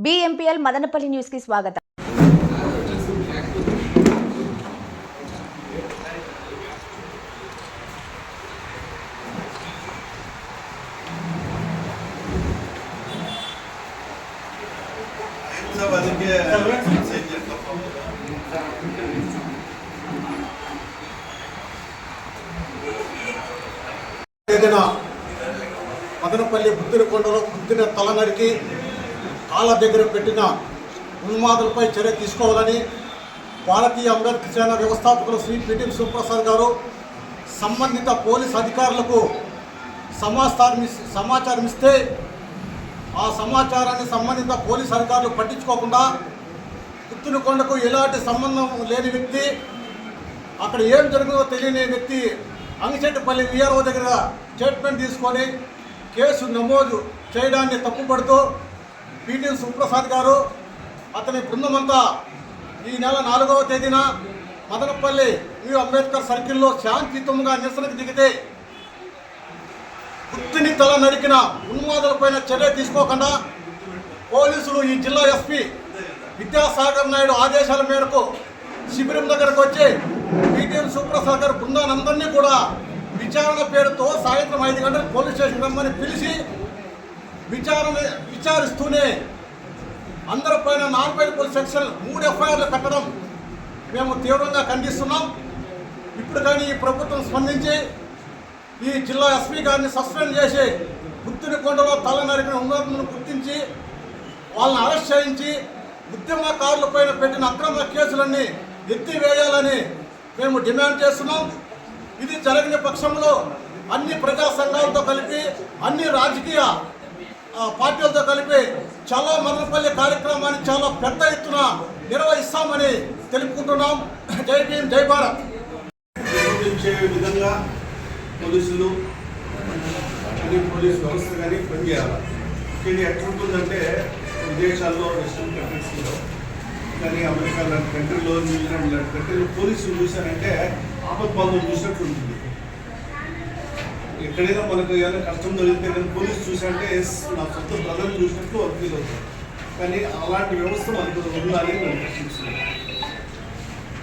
బిఎంపీఎల్ మదనపల్లి న్యూస్కి స్వాగతం మదనపల్లి బుద్ధుని కొండలో బుద్ధిన తలనడికి కాళ్ళ దగ్గర పెట్టిన ఉన్మాదులపై చర్య తీసుకోవాలని భారతీయ అంబేద్కర్ సేన వ్యవస్థాపకులు శ్రీ పిటి సుప్రసాద్ గారు సంబంధిత పోలీస్ అధికారులకు సమాచారం సమాచారం ఇస్తే ఆ సమాచారాన్ని సంబంధిత పోలీస్ అధికారులు పట్టించుకోకుండా కొండకు ఎలాంటి సంబంధం లేని వ్యక్తి అక్కడ ఏం జరిగిందో తెలియని వ్యక్తి అంగిచెట్టుపల్లి విఆర్ఓ దగ్గర స్టేట్మెంట్ తీసుకొని కేసు నమోదు చేయడాన్ని తప్పుపడుతూ పీటీ సుప్రసాద్ గారు అతని బృందమంతా ఈ నెల నాలుగవ తేదీన మదనపల్లి న్యూ అంబేద్కర్ సర్కిల్లో శాంతియుతంగా నిరసనకు దిగితే గుర్తుని తల నరికిన ఉన్మాదులపైన చర్య తీసుకోకుండా పోలీసులు ఈ జిల్లా ఎస్పీ విద్యాసాగర్ నాయుడు ఆదేశాల మేరకు శిబిరం దగ్గరకు వచ్చి పీటీఎం సుప్రసాద్ గారు బృందానందరినీ కూడా విచారణ పేరుతో సాయంత్రం ఐదు గంటలకు పోలీస్ స్టేషన్ రమ్మని పిలిచి విచారణ విచారిస్తూనే అందరిపైన నాలుగు పోలీస్ సెక్షన్ మూడు ఎఫ్ఐఆర్లు కట్టడం మేము తీవ్రంగా ఖండిస్తున్నాం. ఇప్పుడు కానీ ఈ ప్రభుత్వం స్పందించి ఈ జిల్లా ఎస్పీ గారిని సస్పెండ్ చేసి గుత్తినికొండలో తల నరికిన ఉన్నతను గుర్తించి వాళ్ళని అరెస్ట్ చేయించి ఉద్యమకారులపైన పెట్టిన అక్రమ కేసులన్నీ ఎత్తివేయాలని మేము డిమాండ్ చేస్తున్నాం. ఇది జరిగిన పక్షంలో అన్ని ప్రజా సంఘాలతో కలిపి అన్ని రాజకీయ పార్టీలతో కలిపి చాలా మదనపల్లి కార్యక్రమాన్ని చాలా పెద్ద ఎత్తున నిర్వహిస్తామని తెలుపుకుంటున్నాం. జై భీమ్ జై భారత్. విధంగా పోలీసులు కానీ పోలీస్ వ్యవస్థ కానీ పనిచేయాలి. ఇది ఎట్లుంటుందంటే విదేశాల్లో వెస్ట్రన్ కంట్రీస్లో కానీ అమెరికా లాంటి కంట్రీలో న్యూజిలాండ్ లాంటి కంట్రీలో పోలీసులు చూశారంటే ఆపత్ బాధలు చూసినట్లు ఉంటుంది ఎక్కడైనా మనకు ఏదైనా కష్టం జరిగితే కానీ పోలీస్ చూసాంటే ఎస్ నా సొంత ప్రజలు చూసినట్లు వర్క్ ఫీల్ అవుతుంది కానీ అలాంటి వ్యవస్థ మనకు ఉండాలి మేము ప్రశ్నిస్తున్నాం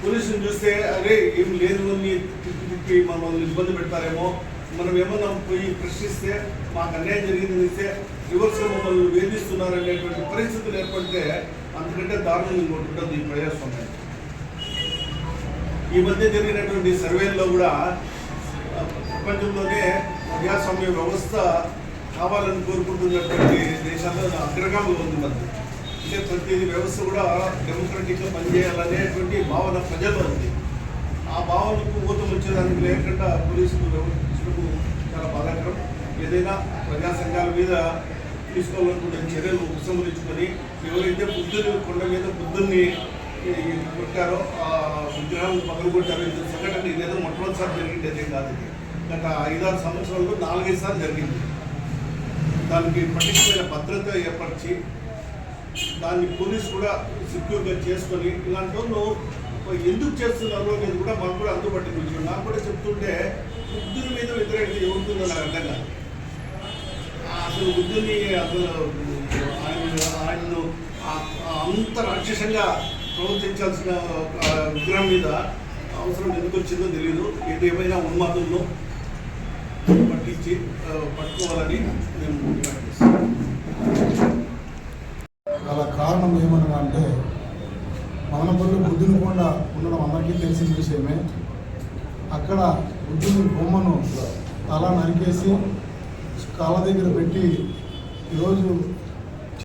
పోలీసుని చూస్తే అరే ఏం లేదు అని తిప్పి తిప్పి మమ్మల్ని ఇబ్బంది పెడతారేమో. మనం ఏమన్నా పోయి ప్రశ్నిస్తే మాకు అన్యాయం జరిగిందని ఇస్తే రివర్స్ మమ్మల్ని వేధిస్తున్నారు అనేటువంటి పరిస్థితులు ఏర్పడితే అంతకంటే దారుణం ఇంకోటి ఉండదు ఈ ప్రజాస్వామ్యం ఈ మధ్య జరిగినటువంటి సర్వేల్లో కూడా ప్రపంచంలోనే ప్రజాస్వామ్య వ్యవస్థ కావాలని కోరుకుంటున్నటువంటి దేశాల్లో అగ్రగామిగా ఉంది మనది అంటే ప్రతి వ్యవస్థ కూడా డెమోక్రటిక్గా పనిచేయాలనేటువంటి భావన ప్రజల్లో ఉంది. ఆ భావనకు ఊతం వచ్చేదానికి లేకుండా పోలీసులు వ్యవహరించడం చాలా బాధాకరం. ఏదైనా ప్రజా సంఘాల మీద తీసుకోవాలనుకునే చర్యలు ఉపసంహరించుకొని ఎవరైతే బుద్ధుని కొండ మీద బుద్ధుని కొట్టారో ఆ విగ్రహాలను పగలు కొట్టారో ఇది సంఘటన ఇదేదో మొట్టమొదటిసారి జరిగింది అదే కాదు ఇది. గత ఐదారు సంవత్సరాల్లో నాలుగైదు సార్లు జరిగింది. దానికి పటిష్టమైన భద్రత ఏర్పరిచి దాన్ని పోలీసు కూడా సెక్యూర్గా చేసుకొని ఇలాంటి వాళ్ళు ఎందుకు చేస్తున్నారు అనేది కూడా మాకు కూడా అందుబాటు విషయం నాకు కూడా చెప్తుంటే బుద్ధుని మీద వ్యతిరేకత ఎవరుతుందో నాకు అర్థం కాదు. అసలు బుద్ధుని అసలు ఆయన ఆయన్ను అంత రాక్షసంగా ప్రవర్తించాల్సిన ఒక విగ్రహం మీద అవసరం ఎందుకు వచ్చిందో తెలియదు ఏదేమైనా ఉన్మాదులను పట్టించి పట్టుకోవాలని మేము అలా గల కారణం ఏమనగా అంటే మదనపల్లి బుద్ధుని కొండ ఉండడం అందరికీ తెలిసిన విషయమే. అక్కడ బుద్ధుని బొమ్మను తల నరికేసి కాళ్ళ దగ్గర పెట్టి ఈరోజు